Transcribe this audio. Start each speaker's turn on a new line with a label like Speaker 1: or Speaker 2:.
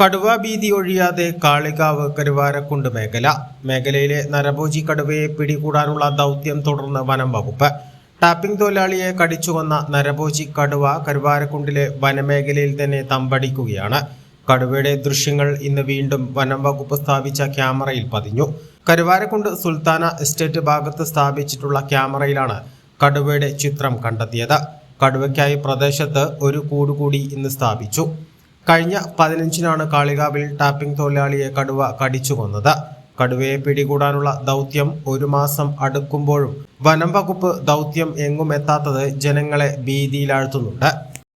Speaker 1: കടുവ ഭീതി ഒഴിയാതെ കാളികാവ് കരുവാരക്കുണ്ട് മേഖല. മേഖലയിലെ നരഭോജി കടുവയെ പിടികൂടാനുള്ള ദൗത്യം തുടർന്ന് വനം വകുപ്പ്. ടാപ്പിംഗ് തൊഴിലാളിയെ കടിച്ചുകൊന്ന നരഭോജി കടുവ കരുവാരക്കുണ്ടിലെ വനമേഖലയിൽ തന്നെ തമ്പടിക്കുകയാണ്. കടുവയുടെ ദൃശ്യങ്ങൾ ഇന്ന് വീണ്ടും വനം വകുപ്പ് സ്ഥാപിച്ച ക്യാമറയിൽ പതിഞ്ഞു. കരുവാരക്കുണ്ട് സുൽത്താന എസ്റ്റേറ്റ് ഭാഗത്ത് സ്ഥാപിച്ചിട്ടുള്ള ക്യാമറയിലാണ് കടുവയുടെ ചിത്രം കണ്ടെത്തിയത്. കടുവയ്ക്കായി പ്രദേശത്ത് ഒരു കൂടുകൂടി ഇന്ന് സ്ഥാപിച്ചു. കഴിഞ്ഞ പതിനഞ്ചിനാണ് കാളികാവിൽ ടാപ്പിംഗ് തൊഴിലാളിയെ കടുവ കടിച്ചു കൊന്നത്. കടുവയെ പിടികൂടാനുള്ള ദൗത്യം ഒരു മാസം അടുക്കുമ്പോഴും വനം വകുപ്പ് ദൗത്യം എങ്ങും എത്താത്തത് ജനങ്ങളെ ഭീതിയിലാഴ്ത്തുന്നുണ്ട്.